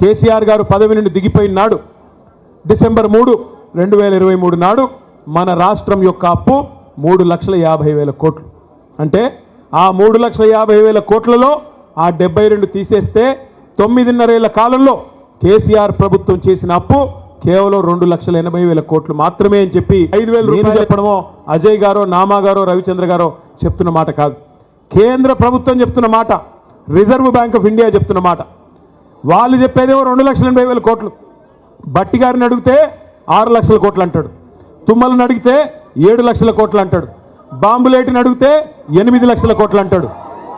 కేసీఆర్ గారు పదవి నుండి దిగిపోయిన నాడు డిసెంబర్ మూడు రెండు వేల ఇరవై మూడు నాడు మన రాష్ట్రం యొక్క అప్పు మూడు లక్షల యాభై వేల కోట్లు. అంటే ఆ మూడు లక్షల యాభై వేల కోట్లలో ఆ డెబ్బై రెండు తీసేస్తే తొమ్మిదిన్నరేళ్ళ కాలంలో కేసీఆర్ ప్రభుత్వం చేసిన అప్పు కేవలం రెండు లక్షల ఎనభై వేల కోట్లు మాత్రమే అని చెప్పి ఐదు వేల రూపాయలు చెప్పడమో అజయ్ గారో నామా గారో రవిచంద్ర గారో చెప్తున్న మాట కాదు. కేంద్ర ప్రభుత్వం చెప్తున్న మాట రిజర్వ్ బ్యాంక్ ఆఫ్ ఇండియా చెప్తున్న మాట. వాళ్ళు చెప్పేదేమో రెండు లక్షల ఎనభై వేల కోట్లు. బట్టి గారిని అడిగితే ఆరు లక్షల కోట్లు అంటాడు. తుమ్మలను అడిగితే ఏడు లక్షల కోట్లు అంటాడు. బాంబులేటిని అడిగితే ఎనిమిది లక్షల కోట్లు అంటాడు.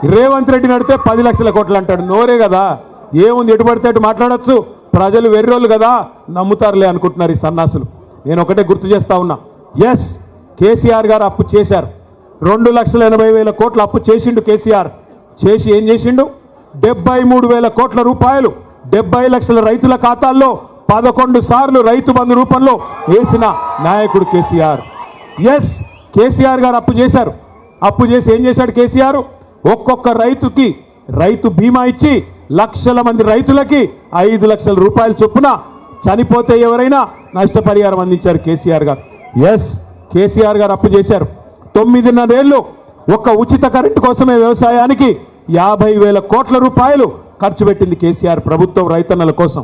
రేవంత్ రెడ్డిని అడిగితే పది లక్షల కోట్లు అంటాడు. నోరే కదా. ఏముంది ఎటు పడితే అటు మాట్లాడొచ్చు. ప్రజలు వెర్రోళ్ళు కదా నమ్ముతారులే అనుకుంటున్నారు ఈ సన్నాసులు. నేను ఒకటే గుర్తు చేస్తా ఉన్నా. ఎస్ కేసీఆర్ గారు అప్పు చేశారు. రెండు లక్షల ఎనభై వేల కోట్ల అప్పు చేసిండు కేసీఆర్. చేసి ఏం చేసిండు? డెబ్బై మూడు వేల కోట్ల రూపాయలు డెబ్బై లక్షల రైతుల ఖాతాల్లో పదకొండు సార్లు రైతు బంధు రూపంలో వేసిన నాయకుడు కేసీఆర్. ఎస్ కేసీఆర్ గారు అప్పు చేశారు. అప్పు చేసి ఏం చేశాడు కేసీఆర్? ఒక్కొక్క రైతుకి రైతు బీమా ఇచ్చి లక్షల మంది రైతులకి ఐదు లక్షల రూపాయల చొప్పున చనిపోతే ఎవరైనా నష్టపరిహారం అందించారు కేసీఆర్ గారు. ఎస్ కేసీఆర్ గారు అప్పు చేశారు. తొమ్మిదిన్నరేళ్ళు ఒక్క ఉచిత కరెంటు కోసమే వ్యవసాయానికి యాభై వేల కోట్ల రూపాయలు ఖర్చు పెట్టింది కేసీఆర్ ప్రభుత్వం రైతన్నల కోసం.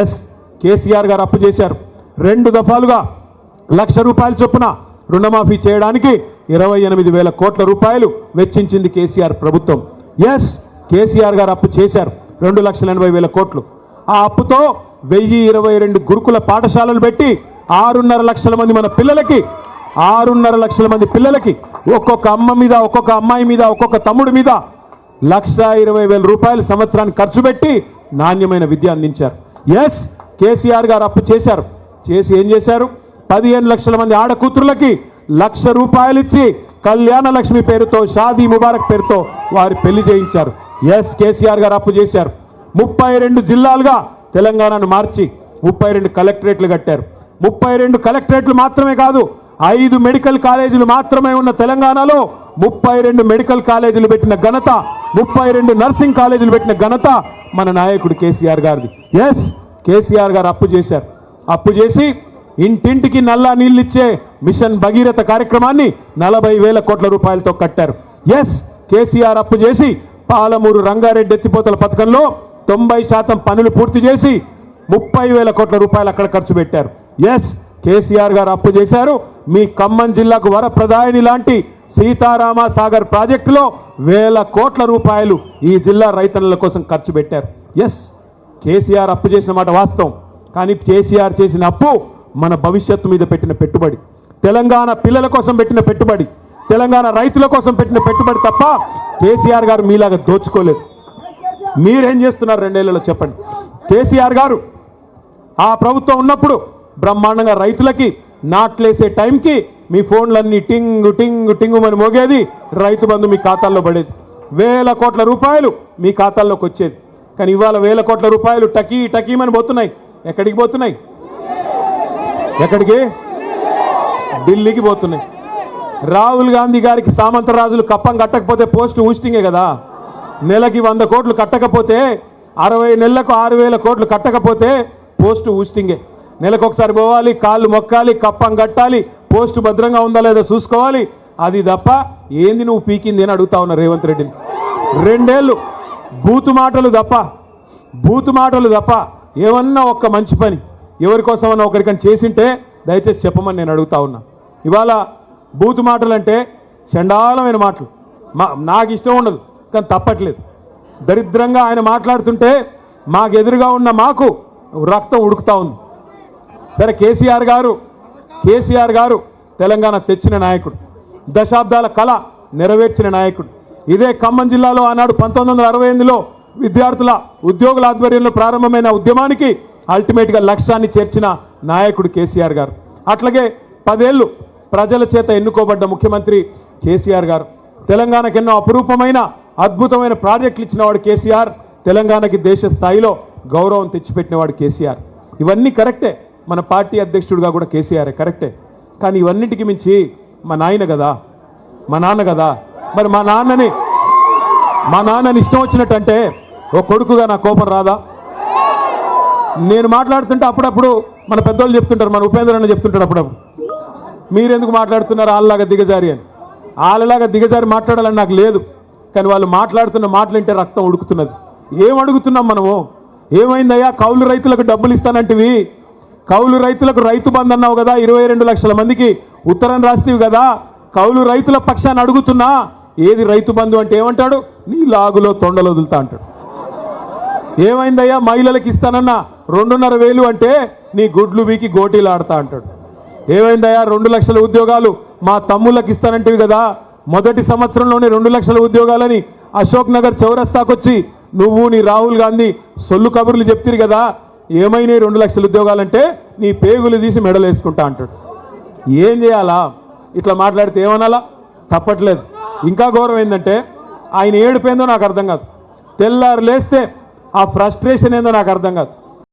ఎస్ కేసీఆర్ గారు అప్పు చేశారు. రెండు దఫాలుగా లక్ష రూపాయల చొప్పున రుణమాఫీ చేయడానికి ఇరవై ఎనిమిది వేల కోట్ల రూపాయలు వెచ్చించింది కేసీఆర్ ప్రభుత్వం. ఎస్ కేసీఆర్ గారు అప్పు చేశారు. రెండు లక్షల ఎనభై వేల కోట్లు. ఆ అప్పుతో వెయ్యి ఇరవై రెండు గురుకుల పాఠశాలలు పెట్టి ఆరున్నర లక్షల మంది మన పిల్లలకి ఆరున్నర లక్షల మంది పిల్లలకి ఒక్కొక్క అమ్మ మీద ఒక్కొక్క అమ్మాయి మీద ఒక్కొక్క తమ్ముడి మీద లక్ష ఇరవై వేల రూపాయలు సంవత్సరానికి ఖర్చు పెట్టి నాణ్యమైన విద్య అందించారు. ఎస్ కేసీఆర్ గారు అప్పు చేశారు. చేసి ఏం చేశారు? పదిహేను లక్షల మంది ఆడకూతురులకి లక్ష రూపాయలు ఇచ్చి కళ్యాణ లక్ష్మి పేరుతో షాదీ ముబారక్ పేరుతో వారి పెళ్ళి చేయించారు. ఎస్ కేసీఆర్ గారు అప్పు చేశారు. ముప్పై రెండు జిల్లాలుగా తెలంగాణను మార్చి ముప్పై రెండు కలెక్టరేట్లు కట్టారు. ముప్పై రెండు కలెక్టరేట్లు మాత్రమే కాదు ఐదు మెడికల్ కాలేజీలు మాత్రమే ఉన్న తెలంగాణలో ముప్పై రెండు మెడికల్ కాలేజీలు పెట్టిన ఘనత ముప్పై రెండు నర్సింగ్ కాలేజీలు పెట్టిన ఘనత మన నాయకుడు కేసీఆర్ గారిది. ఎస్ కేసీఆర్ గారు అప్పు చేశారు. అప్పు చేసి ఇంటింటికి నల్లా నీళ్ళిచ్చే మిషన్ భగీరథ కార్యక్రమాన్ని నలభై వేల కోట్ల రూపాయలతో కట్టారు. ఎస్ కేసీఆర్ అప్పు చేసి పాలమూరు రంగారెడ్డి ఎత్తిపోతల పథకంలో తొంభై శాతం పనులు పూర్తి చేసి ముప్పై వేల కోట్ల రూపాయలు అక్కడ ఖర్చు పెట్టారు. ఎస్ కేసీఆర్ గారు అప్పు చేశారు. మీ ఖమ్మం జిల్లాకు వరప్రదాయని లాంటి సీతారామ సాగర్ ప్రాజెక్టులో వేల కోట్ల రూపాయలు ఈ జిల్లా రైతన్నల కోసం ఖర్చు పెట్టారు. ఎస్ కేసీఆర్ అప్పు చేసిన మాట వాస్తవం. కానీ కేసీఆర్ చేసిన అప్పు మన భవిష్యత్తు మీద పెట్టిన పెట్టుబడి. తెలంగాణ పిల్లల కోసం పెట్టిన పెట్టుబడి. తెలంగాణ రైతుల కోసం పెట్టిన పెట్టుబడి తప్ప కేసీఆర్ గారు మీలాగా దోచుకోలేదు. మీరేం చేస్తున్నారు రెండేళ్ళలో చెప్పండి. కేసీఆర్ గారు ఆ ప్రభుత్వం ఉన్నప్పుడు బ్రహ్మాండంగా రైతులకి నాట్లేసే టైంకి మీ ఫోన్లన్నీ టింగ్ టింగ్ టింగు అని మోగేది. రైతు బంధు మీ ఖాతాల్లో పడేది. వేల కోట్ల రూపాయలు మీ ఖాతాల్లోకి వచ్చేది. కానీ ఇవాళ వేల కోట్ల రూపాయలు టకీ టకీమని పోతున్నాయి. ఎక్కడికి పోతున్నాయి? ఎక్కడికి? ఢిల్లీకి పోతున్నాయి. రాహుల్ గాంధీ గారికి సామంతరాజులు కప్పం కట్టకపోతే పోస్ట్ ఊస్టింగే కదా. నెలకి వంద కోట్లు కట్టకపోతే అరవై నెలలకు ఆరు వేల కోట్లు కట్టకపోతే పోస్ట్ ఊస్టింగే. నెలకు ఒకసారి పోవాలి కాళ్ళు మొక్కాలి కప్పం కట్టాలి పోస్ట్ భద్రంగా ఉందా లేదా చూసుకోవాలి? అది తప్ప ఏంది నువ్వు పీకింది అని అడుగుతా ఉన్నా రేవంత్ రెడ్డిని. రెండేళ్ళు బూతు మాటలు తప్ప బూతు మాటలు తప్ప ఏమన్నా ఒక్క మంచి పని ఎవరి కోసమన్నా ఒకరికని చేసింటే దయచేసి చెప్పమని నేను అడుగుతా ఉన్నా. ఇవాళ బూతు మాటలు అంటే చండాలమైన మాటలు. మా నాకు ఇష్టం ఉండదు కానీ తప్పట్లేదు. దరిద్రంగా ఆయన మాట్లాడుతుంటే మాకు ఎదురుగా ఉన్న మాకు రక్తం ఉడుకుతా ఉంది. సరే కేసీఆర్ గారు కేసీఆర్ గారు తెలంగాణ తెచ్చిన నాయకుడు. దశాబ్దాల కళ నెరవేర్చిన నాయకుడు. ఇదే ఖమ్మం జిల్లాలో ఆనాడు పంతొమ్మిది వందల అరవై ఎనిమిదిలో విద్యార్థుల ఉద్యోగుల ఆధ్వర్యంలో ప్రారంభమైన ఉద్యమానికి అల్టిమేట్గా లక్ష్యాన్ని చేర్చిన నాయకుడు కేసీఆర్ గారు. అట్లాగే పదేళ్ళు ప్రజల చేత ఎన్నుకోబడ్డ ముఖ్యమంత్రి కేసీఆర్ గారు. తెలంగాణకు ఎన్నో అపురూపమైన అద్భుతమైన ప్రాజెక్టులు ఇచ్చినవాడు కేసీఆర్. తెలంగాణకి దేశ స్థాయిలో గౌరవం తెచ్చిపెట్టినవాడు కేసీఆర్. ఇవన్నీ కరెక్టే. మన పార్టీ అధ్యక్షుడిగా కూడా కేసీఆర్ కరెక్టే. కానీ ఇవన్నిటికి మించి మా నాయన కదా మా నాన్న కదా. మరి మా నాన్నని మా నాన్నని ఇష్టం వచ్చినట్టంటే ఓ కొడుకుగా నా కోపం రాదా? నేను మాట్లాడుతుంటే అప్పుడప్పుడు మన పెద్దోళ్ళు చెప్తుంటారు మన ఉపేంద్ర అన్న చెప్తుంటాడు అప్పుడప్పుడు. మీరెందుకు మాట్లాడుతున్నారు? వాళ్ళలాగా దిగజారి అని. వాళ్ళలాగా దిగజారి మాట్లాడాలని నాకు లేదు. కానీ వాళ్ళు మాట్లాడుతున్న మాటలుంటే రక్తం ఉడుకుతున్నది. ఏం అడుగుతున్నాం మనము? ఏమైందయ్యా? కౌలు రైతులకు డబ్బులు ఇస్తానంటివి. కౌలు రైతులకు రైతు బంద్ అన్నావు కదా ఇరవై రెండు లక్షల మందికి ఉత్తరం రాస్తీవి కదా కౌలు రైతుల పక్షాన్ని అడుగుతున్నా ఏది రైతు బంధు అంటే ఏమంటాడు? నీ లాగులో తొండలు వదులుతా అంటాడు. ఏమైందయ్యా మహిళలకు ఇస్తానన్నా రెండున్నర వేలు అంటే నీ గుడ్లు వీకి గోటీలు ఆడతా అంటాడు. ఏమైందయ్యా రెండు లక్షల ఉద్యోగాలు మా తమ్ముళ్ళకి ఇస్తానంటివి కదా మొదటి సంవత్సరంలోనే రెండు లక్షల ఉద్యోగాలని అశోక్ నగర్ చౌరస్తాకొచ్చి నువ్వు నీ రాహుల్ గాంధీ సొల్లు కబుర్లు చెప్తిరు కదా ఏమైనాయి రెండు లక్షల ఉద్యోగాలంటే నీ పేగులు తీసి మెడలు వేసుకుంటా అంటాడు. ఏం చేయాలా? ఇట్లా మాట్లాడితే ఏమనాలా? తప్పట్లేదు. ఇంకా గౌరవం ఏంటంటే ఆయన ఏడిపోయిందో నాకు అర్థం కాదు. తెల్లారు లేస్తే ఆ ఫ్రస్ట్రేషన్ ఏందో నాకు అర్థం కాదు.